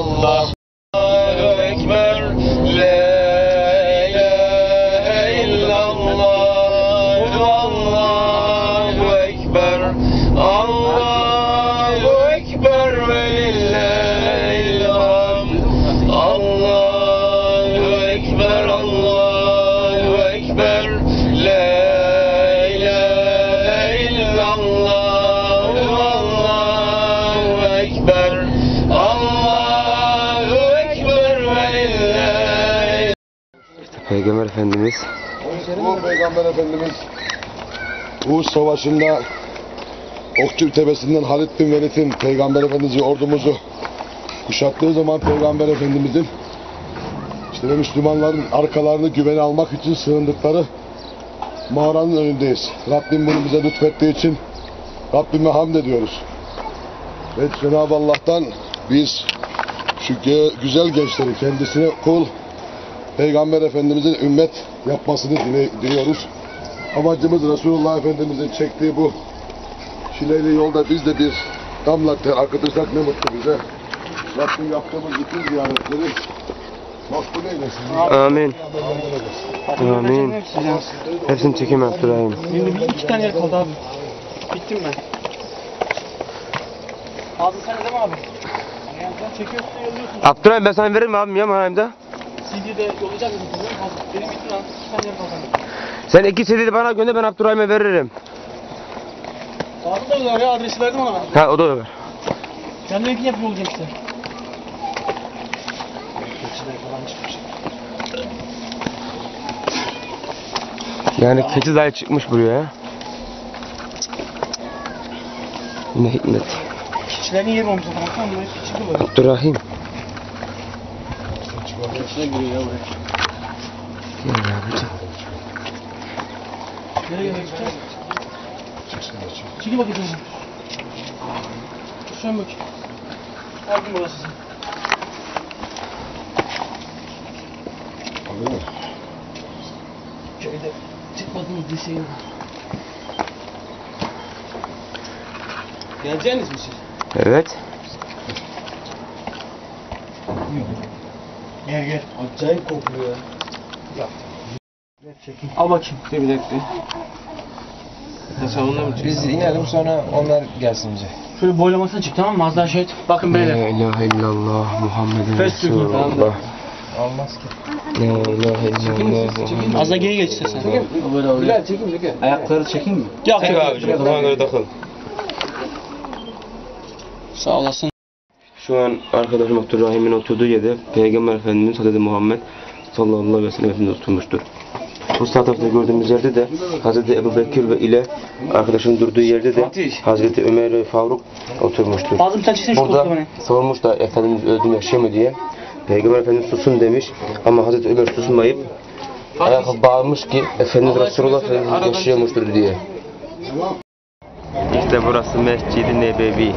love Peygamber Efendimiz Bu Peygamber Efendimiz Uğuz Savaşı'nda Okçu tepesinden Halid bin Velid'in Peygamber Efendimiz'i ordumuzu kuşattığı zaman Peygamber Efendimiz'in işte ve Müslümanların arkalarını güvene almak için sığındıkları mağaranın önündeyiz. Rabbim bunu bize lütfettiği için Rabbime hamd ediyoruz. Ve Cenab-ı Allah'tan biz şu güzel gençleri kendisine kul Peygamber Efendimizin ümmet yapmasını dile- diliyoruz. Amacımız Resulullah Efendimizin çektiği bu çileli yolda biz de bir damla ter akıtırsak ne mutlu bize. Rabbim yaptığımız bütün ziyaretleri makbul eylesin. Amin. Amin. Amin. Hepsini çekeyim Abdurrahim. Benim bir iki tane yer kaldı abi. Bittim ben. Abi sen de mi abi? Yani sen çekiyorsun yolluyorsun. Abdurrahim ben sana veririm abim ya Manayim'de. CD'de yollayacak mısın? Benim bitti lan. Tane yer. Sen iki CD'yi bana gönder ben Abdurrahim'e veririm. Abi da öyle ya adresi verdim ona ben. Ha o da öyle. Kendiminkini yapıp yollayacağım işte. Keçiler falan çıkmış. Yani keçi dahi çıkmış buraya ya. Yine hikmet. Keçilerin yeri olmuş zaten. Abdurrahim içine giriyor ya buraya. Gel ya hocam. Nereye geçeceğiz? Çekil bakayım. Sön bak. Aldım orası. Alıyor musun? Köyde çıkmadınız liseye. Geleceğiniz mi siz? Evet. Gel gel. Acayip kokuyor ya. Ya. Al bakayım. Bir dakika. Sen salonda mı Biz inelim sonra onlar gelsin bize. Şöyle boylamasına çık tamam mı? Az daha şey et. Bakın La beyler. ilahe illallah Muhammeden Resulullah. Olmaz ki. La ilahe illallah Az daha geri geç öyle. Bilal çekim Bilal. Ayakları çekeyim mi? Yok yok abicim. Kafana göre takıl. Sağ olasın. Şu an arkadaşım Abdurrahim'in oturduğu yerde Peygamber Efendimiz Hazreti Muhammed sallallahu aleyhi ve sellem Efendimiz oturmuştur. Bu sağ tarafta gördüğümüz yerde de Hazreti Ebu Bekir ve ile arkadaşın durduğu yerde de Hazreti Ömer ve Faruk oturmuştur. Burada sormuş da Efendimiz öldü mü yaşıyor mu diye. Peygamber Efendimiz susun demiş ama Hazreti Ömer susmayıp ayağa bağırmış ki Efendimiz Resulullah Efendimiz yaşıyormuştur diye. İşte burası Mescid-i Nebevi.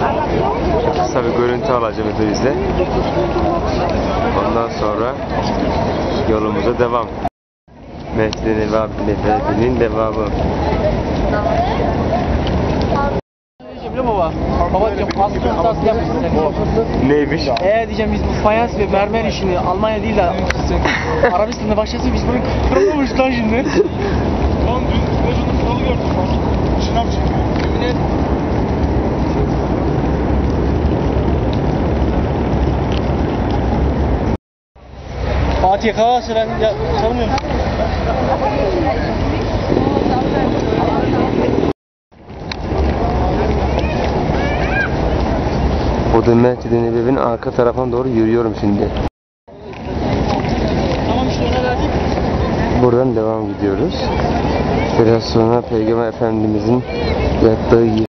Kısa bir görüntü alacağım bizle. Ondan sonra yolumuza devam. Devamı. Baba? Pastör hatası yapmışsın sen. Neymiş? Eğer diyeceğim biz bu fayans ve mermer işini Almanya değil de Arabistan'da başlasın biz bunu kırılmamış lan şimdi. Lan dün vücudun salı gördüm. Şınav çekiyor. Fatih Galatasaray ya tanımıyor musun? Bu da Mescid-i Nebevi'nin arka tarafına doğru yürüyorum şimdi. Buradan devam gidiyoruz. Biraz sonra Peygamber Efendimizin yattığı